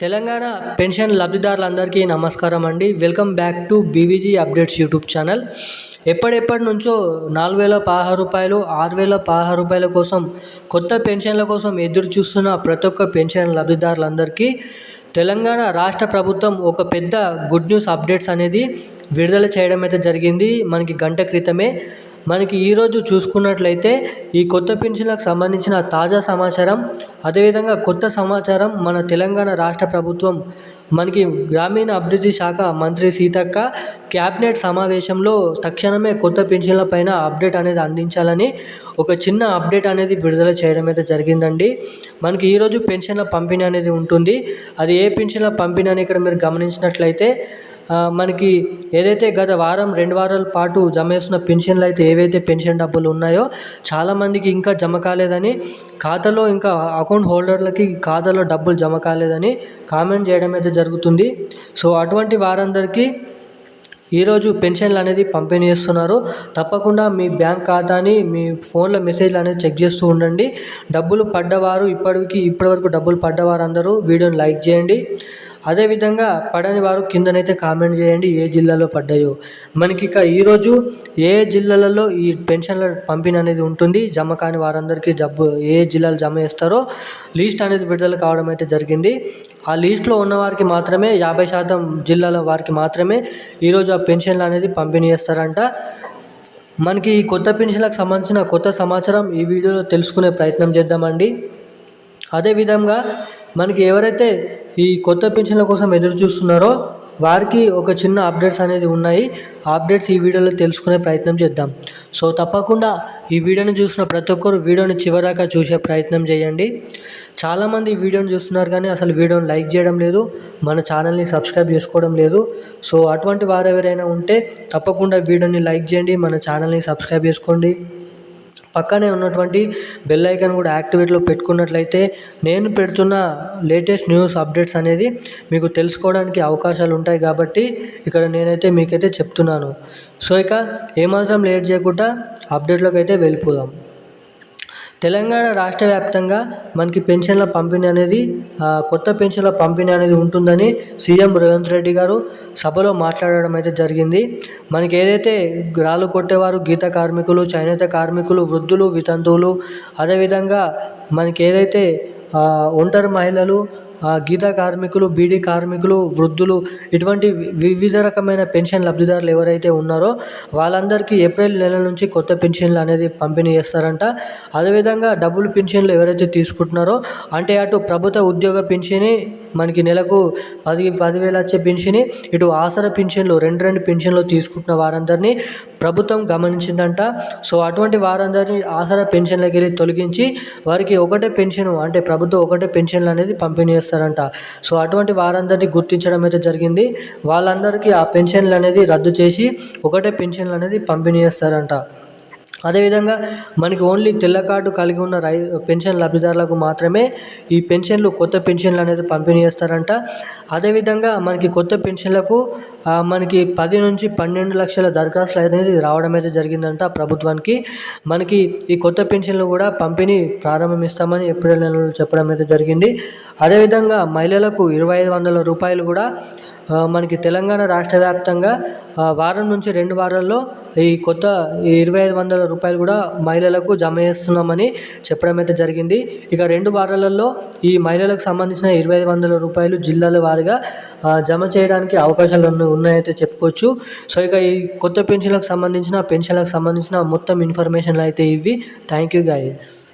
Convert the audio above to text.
Telangana pension లబ్ధిదారులందరికీ నమస్కారం అండి. Welcome back to BVG updates YouTube channel. ఎప్పటిప్పటి నుంచో నాలుగు వేల పదహారు రూపాయలు ఆరు వేల పదహారు రూపాయల కోసం కొత్త పెన్షన్ల కోసం ఎదురు చూస్తున్న ప్రతి ఒక్క పెన్షన్ లబ్ధిదారులందరికీ తెలంగాణ రాష్ట్ర ప్రభుత్వం ఒక పెద్ద గుడ్ న్యూస్ అప్డేట్స్ అనేది విడుదల చేయడం అయితే జరిగింది. మనకి గంట క్రితమే. మనకి ఈరోజు చూసుకున్నట్లయితే ఈ కొత్త పెన్షన్లకు సంబంధించిన తాజా సమాచారం అదేవిధంగా కొత్త సమాచారం మన తెలంగాణ రాష్ట్ర ప్రభుత్వం మనకి గ్రామీణ అభివృద్ధి శాఖ మంత్రి సీతక్క క్యాబినెట్ సమావేశంలో తక్షణమే కొత్త పెన్షన్ల పైన అప్డేట్ అనేది అందించాలని ఒక చిన్న అప్డేట్ అనేది విడుదల చేయడం అయితే జరిగిందండి. మనకి ఈరోజు పెన్షన్ల పంపిణీ అనేది ఉంటుంది. అది ఏ పెన్షన్ల పంపిణీ అని ఇక్కడ మీరు గమనించినట్లయితే మనకి ఏదైతే గత వారం రెండు వారాల పాటు జమ చేస్తున్న పెన్షన్లు అయితే ఏవైతే పెన్షన్ డబ్బులు ఉన్నాయో చాలామందికి ఇంకా జమ కాలేదని ఖాతాలో ఇంకా అకౌంట్ హోల్డర్లకి ఖాతాలో డబ్బులు జమ కాలేదని కామెంట్ చేయడం అయితే జరుగుతుంది. సో అటువంటి వారందరికీ ఈరోజు పెన్షన్లు అనేది పంపిణీ చేస్తున్నారు. తప్పకుండా మీ బ్యాంక్ ఖాతాని మీ ఫోన్లో మెసేజ్లు అనేది చెక్ చేస్తూ ఉండండి. డబ్బులు పడ్డవారు ఇప్పటికి ఇప్పటివరకు డబ్బులు పడ్డవారు అందరూ వీడియోని లైక్ చేయండి. అదేవిధంగా పడని వారు కిందనైతే కామెంట్ చేయండి ఏ జిల్లాలో పడ్డాయో. మనకి ఇక ఈరోజు ఏ జిల్లాలలో ఈ పెన్షన్ల పంపిణీ అనేది ఉంటుంది జమ కాని వారందరికీ డబ్బు ఏ జిల్లాలు జమ చేస్తారో లీస్ట్ అనేది విడుదల కావడం అయితే జరిగింది. ఆ లీస్ట్లో ఉన్న వారికి మాత్రమే యాభై శాతం జిల్లాల వారికి మాత్రమే ఈరోజు ఆ పెన్షన్లు అనేది పంపిణీ చేస్తారంట. మనకి ఈ కొత్త పెన్షన్లకు సంబంధించిన కొత్త సమాచారం ఈ వీడియోలో తెలుసుకునే ప్రయత్నం చేద్దామండి. అదేవిధంగా మనకి ఎవరైతే ఈ కొత్త పెన్షన్ల కోసం ఎదురు చూస్తున్నారో వారికి ఒక చిన్న అప్డేట్స్ అనేది ఉన్నాయి. అప్డేట్స్ ఈ వీడియోలో తెలుసుకునే ప్రయత్నం చేద్దాం. సో తప్పకుండా ఈ వీడియోని చూసిన ప్రతి ఒక్కరు వీడియోని చివరిదాకా చూసే ప్రయత్నం చేయండి. చాలామంది ఈ వీడియోని చూస్తున్నారు కానీ అసలు వీడియోని లైక్ చేయడం లేదు మన ఛానల్ని సబ్స్క్రైబ్ చేసుకోవడం లేదు. సో అటువంటి వారు ఎవరైనా ఉంటే తప్పకుండా వీడియోని లైక్ చేయండి మన ఛానల్ని సబ్స్క్రైబ్ చేసుకోండి. పక్కనే ఉన్నటువంటి బెల్ ఐకాన్ కూడా యాక్టివేట్లో పెట్టుకున్నట్లయితే నేను పెడుతున్న లేటెస్ట్ న్యూస్ అప్డేట్స్ అనేది మీకు తెలుసుకోవడానికి అవకాశాలు ఉంటాయి కాబట్టి ఇక్కడ నేనైతే మీకైతే చెప్తున్నాను. సో ఇక ఏమాత్రం లేట్ చేయకుండా అప్డేట్లోకి అయితే వెళ్ళిపోదాం. తెలంగాణ రాష్ట్ర వ్యాప్తంగా మనకి పెన్షన్ల పంపిణీ అనేది కొత్త పెన్షన్ల పంపిణీ అనేది ఉంటుందని సీఎం రేవంత్ రెడ్డి గారు సభలో మాట్లాడడం అయితే జరిగింది. మనకి ఏదైతే రాళ్ళు కొట్టేవారు గీత కార్మికులు చేనేత కార్మికులు వృద్ధులు వితంతువులు అదేవిధంగా మనకి ఏదైతే ఒంటరి మహిళలు గీత కార్మికులు బీడీ కార్మికులు వృద్ధులు ఇటువంటి వివిధ రకమైన పెన్షన్ లబ్ధిదారులు ఎవరైతే ఉన్నారో వాళ్ళందరికీ ఏప్రిల్ నెల నుంచి కొత్త పెన్షన్లు అనేది పంపిణీ చేస్తారంట. అదేవిధంగా డబుల్ పెన్షన్లు ఎవరైతే తీసుకుంటున్నారో అంటే అటు ప్రభుత్వ ఉద్యోగ పెన్షన్ మనకి నెలకు పది పదివేలు వచ్చే పెన్షన్ ఇటు ఆసర పెన్షన్లు రెండు రెండు పెన్షన్లు తీసుకుంటున్న వారందరినీ ప్రభుత్వం గమనించిందంట. సో అటువంటి వారందరినీ ఆసరా పెన్షన్లకి వెళ్ళి తొలగించి వారికి ఒకటే పెన్షన్ అంటే ప్రభుత్వం ఒకటే పెన్షన్లు అనేది పంపిణీ చేస్తారు చేస్తారంట. సో అటువంటి వారందరినీ గుర్తించడం అయితే జరిగింది. వాళ్ళందరికీ ఆ పెన్షన్లు అనేది రద్దు చేసి ఒకటే పెన్షన్లు అనేది పంపిణీ చేస్తారంట. అదేవిధంగా మనకి ఓన్లీ తెల్ల కార్డు కలిగి ఉన్న రై పెన్షన్ లబ్ధిదారులకు మాత్రమే ఈ పెన్షన్లు కొత్త పెన్షన్లు అనేది పంపిణీ చేస్తారంట. అదేవిధంగా మనకి కొత్త పెన్షన్లకు మనకి పది నుంచి పన్నెండు లక్షల దరఖాస్తులు అనేది రావడం అయితే జరిగిందంట ప్రభుత్వానికి. మనకి ఈ కొత్త పెన్షన్లు కూడా పంపిణీ ప్రారంభిస్తామని ఏప్రిల్ నెలలో చెప్పడం అయితే జరిగింది. అదేవిధంగా మహిళలకు ఇరవై ఐదు వందల రూపాయలు కూడా మనకి తెలంగాణ రాష్ట్ర వ్యాప్తంగా వారం నుంచి రెండు వారాల్లో ఈ కొత్త ఇరవై ఐదు వందల రూపాయలు కూడా మహిళలకు జమ చేస్తున్నామని చెప్పడం అయితే జరిగింది. ఇక రెండు వారాలలో ఈ మహిళలకు సంబంధించిన ఇరవై ఐదు వందల రూపాయలు జిల్లాల వారిగా జమ చేయడానికి అవకాశాలు ఉన్నాయైతే చెప్పుకోవచ్చు. సో ఇక ఈ కొత్త పెన్షన్లకు సంబంధించిన పెన్షన్లకు సంబంధించిన మొత్తం ఇన్ఫర్మేషన్లు అయితే ఇవి. Thank you guys